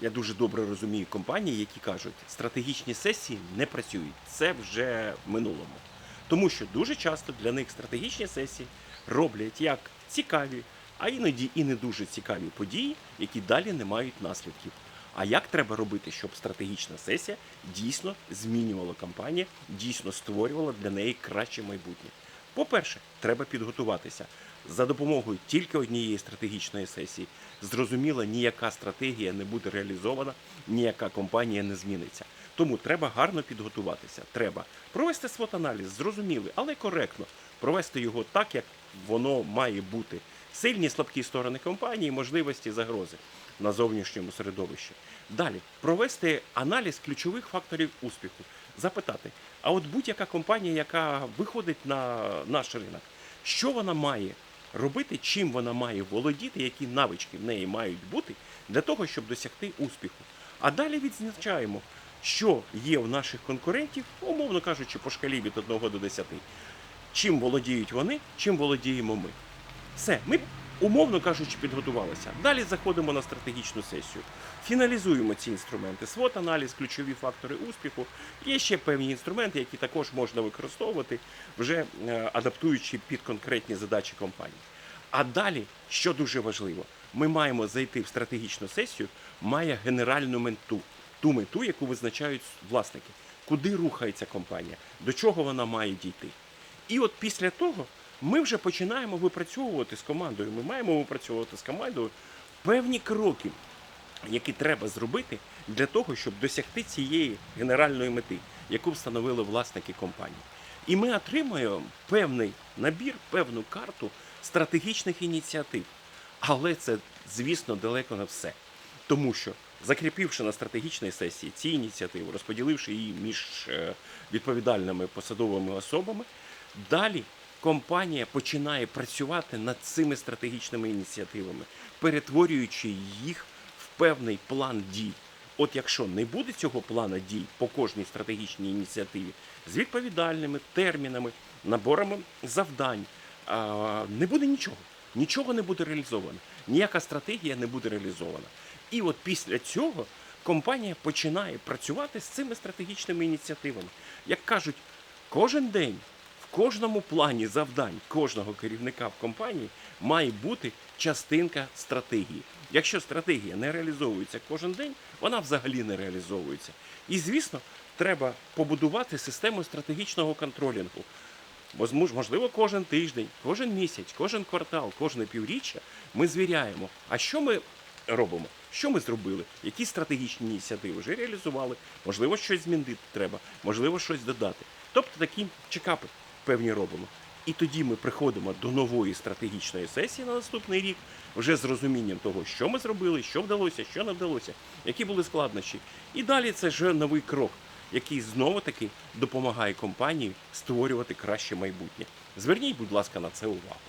Я дуже добре розумію компанії, які кажуть, стратегічні сесії не працюють. Це вже в минулому. Тому що дуже часто для них стратегічні сесії роблять як цікаві, а іноді і не дуже цікаві події, які далі не мають наслідків. А як треба робити, щоб стратегічна сесія дійсно змінювала компанію, дійсно створювала для неї краще майбутнє? По-перше, треба підготуватися за допомогою тільки однієї стратегічної сесії. Зрозуміло, ніяка стратегія не буде реалізована, ніяка компанія не зміниться. Тому треба гарно підготуватися. Треба провести свот-аналіз, зрозумілий, але коректно провести його так, як воно має бути. Сильні слабкі сторони компанії, можливості загрози на зовнішньому середовищі. Далі провести аналіз ключових факторів успіху, запитати: а от будь-яка компанія, яка виходить на наш ринок, що вона має робити, чим вона має володіти, які навички в неї мають бути для того, щоб досягти успіху. А далі відзначаємо, що є в наших конкурентів, умовно кажучи, по шкалі від 1 до 10. Чим володіють вони, чим володіємо ми. Все, ми, умовно кажучи, підготувалися. Далі заходимо на стратегічну сесію. Фіналізуємо ці інструменти. свот аналіз, ключові фактори успіху. Є ще певні інструменти, які також можна використовувати, вже е, адаптуючи під конкретні задачі компанії. А далі, що дуже важливо, ми маємо зайти в стратегічну сесію, має генеральну мету, ту мету, яку визначають власники, куди рухається компанія, до чого вона має дійти. І от після того ми вже починаємо випрацьовувати з командою. Ми маємо випрацьовувати з командою певні кроки, які треба зробити для того, щоб досягти цієї генеральної мети, яку встановили власники компанії. І ми отримаємо певний набір, певну карту стратегічних ініціатив. Але це, звісно, далеко не все. Тому що, закріпивши на стратегічній сесії ці ініціативи, розподіливши її між е, відповідальними посадовими особами, далі компанія починає працювати над цими стратегічними ініціативами, перетворюючи їх в певний план дій. От якщо не буде цього плану дій по кожній стратегічній ініціативі з відповідальними термінами, наборами завдань, не буде нічого. Нічого не буде реалізовано. Ніяка стратегія не буде реалізована. І от після цього компанія починає працювати з цими стратегічними ініціативами. Як кажуть, кожен день кожному плані завдань кожного керівника в компанії має бути частинка стратегії. Якщо стратегія не реалізовується кожен день, вона взагалі не реалізовується. І звісно, треба побудувати систему стратегічного контролінгу. Можливо, кожен тиждень, кожен місяць, кожен квартал, кожне півріччя ми звіряємо, а що ми робимо, що ми зробили, які стратегічні ініціативи вже реалізували, можливо, щось змінити треба, можливо, щось додати. Тобто такі чекапи певні робимо. І тоді ми приходимо до нової стратегічної сесії на наступний рік, вже з розумінням того, що ми зробили, що вдалося, що не вдалося, які були складнощі. І далі це вже новий крок, який знову таки допомагає компанії створювати краще майбутнє. Зверніть, будь ласка, на це увагу.